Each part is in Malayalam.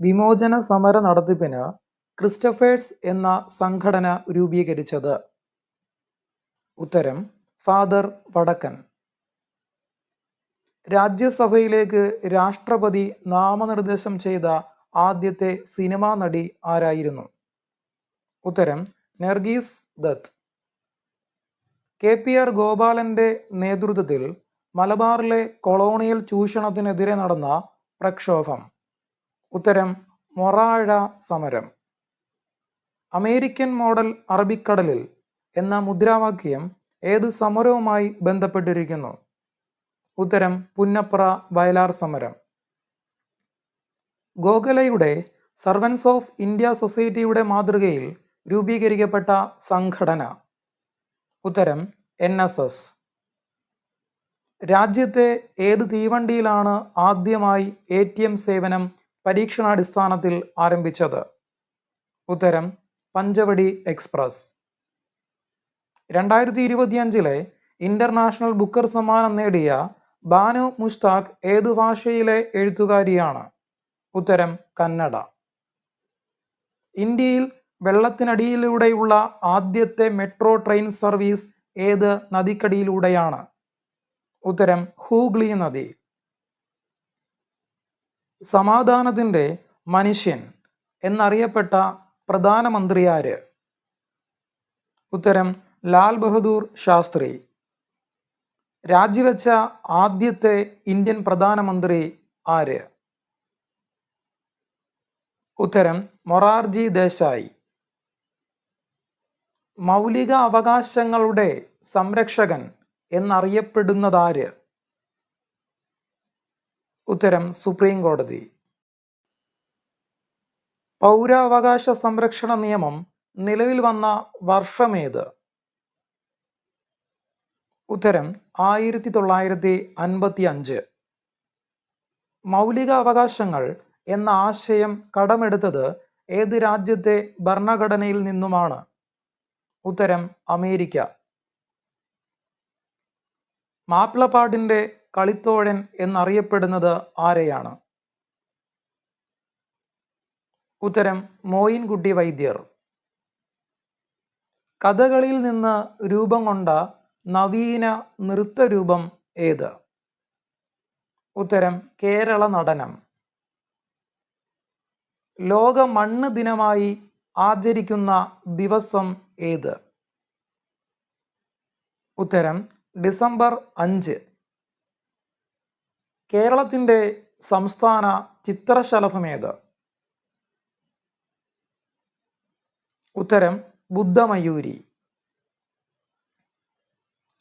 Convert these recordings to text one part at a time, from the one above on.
വിമോചന സമര നടത്തിപ്പിന് ക്രിസ്റ്റഫേഴ്സ് എന്ന സംഘടന രൂപീകരിച്ചത്. ഉത്തരം ഫാദർ വടക്കൻ. രാജ്യസഭയിലേക്ക് രാഷ്ട്രപതി നാമനിർദ്ദേശം ചെയ്ത ആദ്യത്തെ സിനിമാ നടി ആരായിരുന്നു? ഉത്തരം Nargis Dutt. K P R ഗോപാലന്റെ നേതൃത്വത്തിൽ മലബാറിലെ കൊളോണിയൽ ചൂഷണത്തിനെതിരെ നടന്ന പ്രക്ഷോഭം. ഉത്തരം മൊറാഴ സമരം. അമേരിക്കൻ മോഡൽ അറബിക്കടലിൽ എന്ന മുദ്രാവാക്യം ഏത് സമരവുമായി ബന്ധപ്പെട്ടിരിക്കുന്നു? ഉത്തരം പുന്നപ്ര വയലാർ സമരം. ഗോഖലയുടെ സർവൻസ് ഓഫ് ഇന്ത്യ സൊസൈറ്റിയുടെ മാതൃകയിൽ രൂപീകരിക്കപ്പെട്ട സംഘടന. ഉത്തരം എൻ എസ് എസ്. രാജ്യത്തെ ഏത് തീവണ്ടിയിലാണ് ആദ്യമായി എ സേവനം പരീക്ഷണാടിസ്ഥാനത്തിൽ ആരംഭിച്ചത്. ഉത്തരം പഞ്ചവടി എക്സ്പ്രസ്. രണ്ടായിരത്തി ഇരുപത്തിയഞ്ചിലെ ഇന്റർനാഷണൽ ബുക്കർ സമ്മാനം നേടിയ ബാനു മുഷ്താഖ് ഏതു ഭാഷയിലെ എഴുത്തുകാരിയാണ്? ഉത്തരം കന്നഡ. ഇന്ത്യയിൽ വെള്ളത്തിനടിയിലൂടെയുള്ള ആദ്യത്തെ മെട്രോ ട്രെയിൻ സർവീസ് ഏത് നദിക്കടിയിലൂടെയാണ്? ഉത്തരം ഹൂഗ്ലി നദി. സമാധാനത്തിന്റെ മനുഷ്യൻ എന്നറിയപ്പെട്ട പ്രധാനമന്ത്രി ആര് ഉത്തരം ലാൽ ബഹദൂർ ശാസ്ത്രി. രാജിവെച്ച ആദ്യത്തെ ഇന്ത്യൻ പ്രധാനമന്ത്രി ആര്? ഉത്തരം മൊറാർജി ദേശായി. മൗലിക അവകാശങ്ങളുടെ സംരക്ഷകൻ എന്നറിയപ്പെടുന്നതാര്? ഉത്തരം സുപ്രീം കോടതി. പൗരാവകാശ സംരക്ഷണ നിയമം നിലവിൽ വന്ന വർഷമേത്? ഉത്തരം ആയിരത്തി തൊള്ളായിരത്തി അൻപത്തി അഞ്ച് മൗലിക അവകാശങ്ങൾ എന്ന ആശയം കടമെടുത്തത് ഏത് രാജ്യത്തെ ഭരണഘടനയിൽ നിന്നുമാണ്? ഉത്തരം അമേരിക്ക. മാപ്പിളപ്പാട്ടിന്റെ കളിത്തോഴൻ എന്നറിയപ്പെടുന്നത് ആരെയാണ്? ഉത്തരം മോയിൻകുട്ടി വൈദ്യർ. കഥകളിൽ നിന്ന് രൂപം കൊണ്ട നവീന നൃത്തരൂപം ഏത്? ഉത്തരം കേരള നടനം. ലോക മണ്ണ് ദിനമായി ആചരിക്കുന്ന ദിവസം ഏത്? ഉത്തരം ഡിസംബർ അഞ്ച്. കേരളത്തിന്റെ സംസ്ഥാന ചിത്രശലഭമേത് ഉത്തരം ബുദ്ധമയൂരി.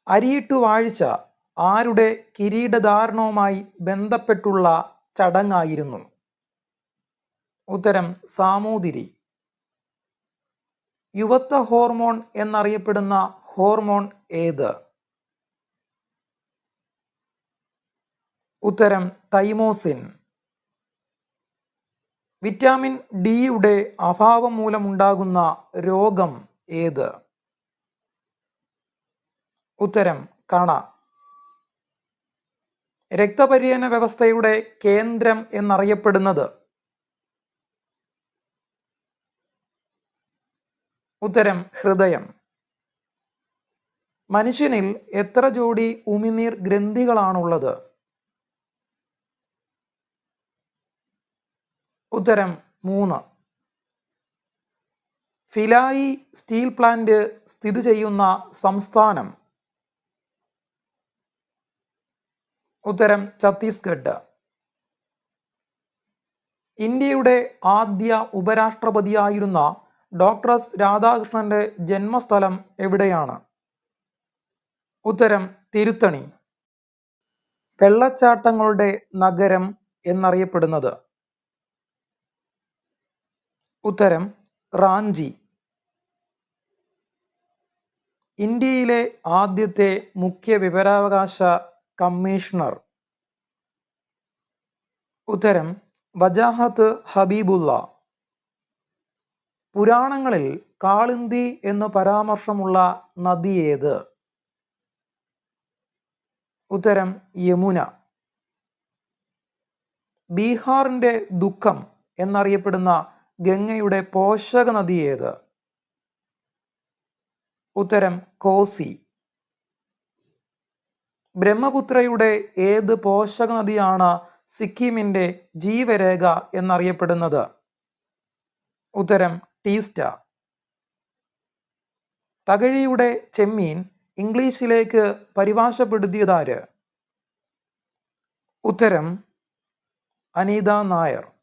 അരിയിട്ടു വാഴ്ച ആരുടെ കിരീടധാരണവുമായി ബന്ധപ്പെട്ടുള്ള ചടങ്ങായിരുന്നു? ഉത്തരം സാമൂതിരി. യുവത്വ ഹോർമോൺ എന്നറിയപ്പെടുന്ന ഹോർമോൺ ഏത്? ഉത്തരം തൈമോസിൻ. വിറ്റാമിൻ ഡിയുടെ അഭാവം മൂലമുണ്ടാകുന്ന രോഗം ഏത്? ഉത്തരം കണ. രക്തപര്യന വ്യവസ്ഥയുടെ കേന്ദ്രം എന്നറിയപ്പെടുന്നത്. ഉത്തരം ഹൃദയം. മനുഷ്യനിൽ എത്ര ജോഡി ഉമിനീർ ഗ്രന്ഥികളാണുള്ളത്? ഉത്തരം മൂന്ന്. ഫിലായി സ്റ്റീൽ പ്ലാന്റ് സ്ഥിതി ചെയ്യുന്ന സംസ്ഥാനം. ഉത്തരം ഛത്തീസ്ഗഡ്. ഇന്ത്യയുടെ ആദ്യ ഉപരാഷ്ട്രപതിയായിരുന്ന ഡോക്ടർ എസ് രാധാകൃഷ്ണന്റെ ജന്മസ്ഥലം എവിടെയാണ്? ഉത്തരം തിരുത്തണി. വെള്ളച്ചാട്ടങ്ങളുടെ നഗരം എന്നറിയപ്പെടുന്നത് ഉത്തരം റാഞ്ചി. ഇന്ത്യയിലെ ആദ്യത്തെ മുഖ്യ വിവരാവകാശ കമ്മീഷണർ. ഉത്തരം വജാഹത്ത് ഹബീബുള്ള. പുരാണങ്ങളിൽ കാളിന്തി എന്ന് പരാമർശമുള്ള നദി ഏത്? ഉത്തരം യമുന. ബീഹാറിന്റെ ദുഃഖം എന്നറിയപ്പെടുന്ന ഗംഗയുടെ പോഷക നദി ഏത്? ഉത്തരം കോസി. ബ്രഹ്മപുത്രയുടെ ഏത് പോഷക നദിയാണ് സിക്കിമിന്റെ ജീവരേഖ എന്നറിയപ്പെടുന്നത്? ഉത്തരം ടീസ്റ്റ. തകഴിയുടെ ചെമ്മീൻ ഇംഗ്ലീഷിലേക്ക് പരിഭാഷപ്പെടുത്തിയതാര് ഉത്തരം അനീത നായർ.